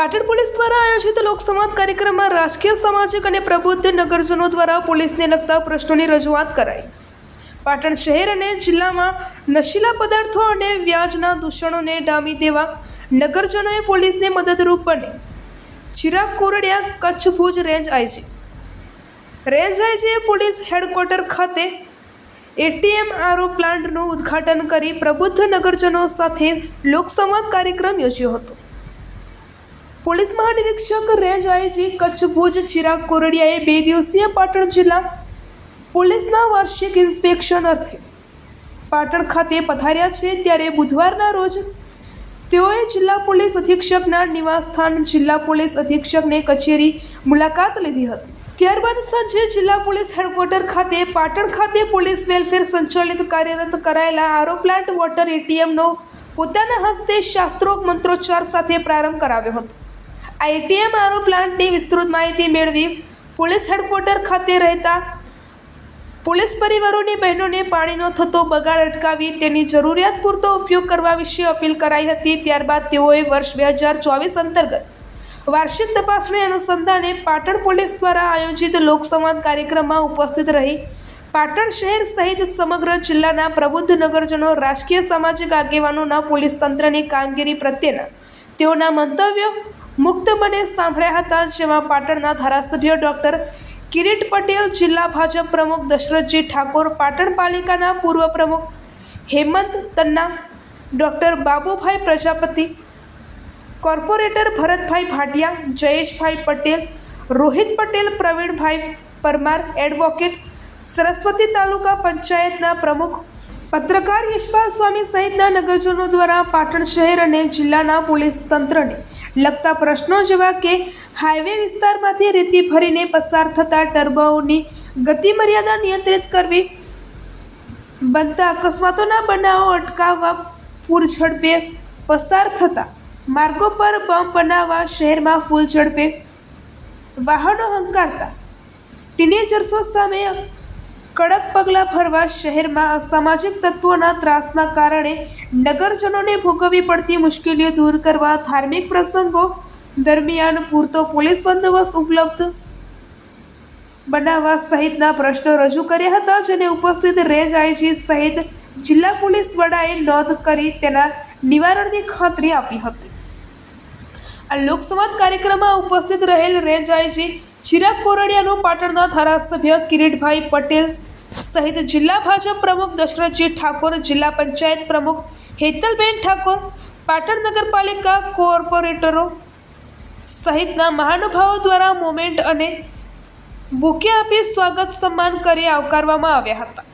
Patan police દ્વારા આયોજિત લોકસંવાદ કાર્યક્રમમાં રાજકીય, સામાજિક અને પ્રબુદ્ધ નગરજનો દ્વારા પોલીસને લગતા પ્રશ્નોની રજૂઆત કરાઈ. પાટણ શહેર અને જિલ્લામાં નશીલા પદાર્થો અને વ્યાજના દૂષણોને ડામી દેવા નગરજનોએ પોલીસને મદદરૂપ બને. Chirag Koradiya, Kutch Bhuj range IG range IGA police headquarter ખાતે એટીએમ આરો પ્લાન્ટનું ઉદ્ઘાટન કરી પ્રબુદ્ધ નગરજનો સાથે લોકસંવાદ કાર્યક્રમ યોજ્યો હતો. પોલીસ મહાનિરીક્ષક રેન્જ આઈજી કચ્છ ભુજ, ચિરાગ કોરડિયાએ બે દિવસીય પાટણ જિલ્લા પોલીસના વાર્ષિક ઇન્સ્પેક્શન અર્થે પાટણ ખાતે પધાર્યા છે. ત્યારે બુધવારના રોજ તેઓએ જિલ્લા પોલીસ અધિક્ષકના નિવાસસ્થાન જિલ્લા પોલીસ અધિક્ષકને કચેરી મુલાકાત લીધી હતી. ત્યારબાદ સાંજે જિલ્લા પોલીસ હેડક્વાર્ટર ખાતે પાટણ ખાતે પોલીસ વેલફેર સંચાલિત કાર્યરત કરાયેલા આરો પ્લાન્ટ વોટર એટીએમનો પોતાના હસ્તે શાસ્ત્રોક મંત્રોચ્ચાર સાથે પ્રારંભ કરાવ્યો હતો. આ એટીએમ આરો પ્લાન્ટની વિસ્તૃત માહિતી મેળવી પોલીસ હેડક્વાર્ટર ખાતે રહેતા પોલીસ પરિવારોની બહેનોને પાણીનો થતો બગાડ અટકાવી તેની જરૂરિયાત પૂરતો ઉપયોગ કરવા વિશે અપીલ કરાઈ હતી. ત્યારબાદ તેઓએ વર્ષ બે હજાર ચોવીસ અંતર્ગત વાર્ષિક તપાસણી અનુસંધાને પાટણ પોલીસ દ્વારા આયોજિત લોકસંવાદ કાર્યક્રમમાં ઉપસ્થિત રહી પાટણ શહેર સહિત સમગ્ર જિલ્લાના પ્રબુદ્ધ નગરજનો, રાજકીય સામાજિક આગેવાનોના, પોલીસ તંત્રની કામગીરી પ્રત્યેના તેઓના મંતવ્યો મુક્ત મને સાંભળ્યા હતા જેમાં પાટણના ધારાસભ્ય ડૉક્ટર કિરીટ પટેલ, જિલ્લા ભાજપ પ્રમુખ દશરથજી ઠાકોર, પાટણ પાલિકાના પૂર્વ પ્રમુખ Hemant Tanna, doctor Babubhai Prajapati, corporator Bharatbhai Bhatia, Jayeshbhai Patel, Rohit Patel, Pravinbhai Parmar advocate, Saraswati taluka પંચાયતના પ્રમુખ, પત્રકાર યશપાલ સ્વામી સહિતના નગરજનો દ્વારા પાટણ શહેર અને જિલ્લાના પોલીસ તંત્રને લગતા પ્રશ્નો જેવા કે હાઈવે વિસ્તારમાંથી રેતી ભરીને પસાર થતા ટર્બાઓની ગતિ મર્યાદા નિયંત્રિત કરવી, બનતા અકસ્માતોના બનાવો અટકાવવા પૂર ઝડપે પસાર થતા માર્ગો પર બમ બનાવવા શહેરમાં ફૂલ ઝડપે વાહનો હંકારતા ટીનેજર્સો સામે કડક પગલાં ભરવા શહેરમાં અસામાજિક તત્વોના ત્રાસના કારણે નગરજનોને ભોગવવી પડતી મુશ્કેલીઓ દૂર કરવા ધાર્મિક પ્રસંગો દરમિયાન પૂરતો પોલીસ બંદોબસ્ત ઉપલબ્ધ બનાવવા સહિતના પ્રશ્નો રજૂ કર્યા હતા, જેને ઉપસ્થિત રેન્જ આઈજી સહિત જિલ્લા પોલીસ વડાએ નોંધ કરી તેના નિવારણની ખાતરી આપી હતી. આ લોકસંવાદ કાર્યક્રમમાં ઉપસ્થિત રહેલ રેન્જ આઈજી ચિરાગ કોરડિયાનું પાટણના ધારાસભ્ય કિરીટભાઈ પટેલ સહિત જિલ્લા ભાજપ પ્રમુખ દશરથજી ઠાકોર, જિલ્લા પંચાયત પ્રમુખ હેતલબેન ઠાકોર, પાટણ નગરપાલિકા કોર્પોરેટરો સહિતના મહાનુભાવો દ્વારા મોમેન્ટ અને બુકે આપી સ્વાગત સન્માન કરી આવકારવામાં આવ્યા હતા.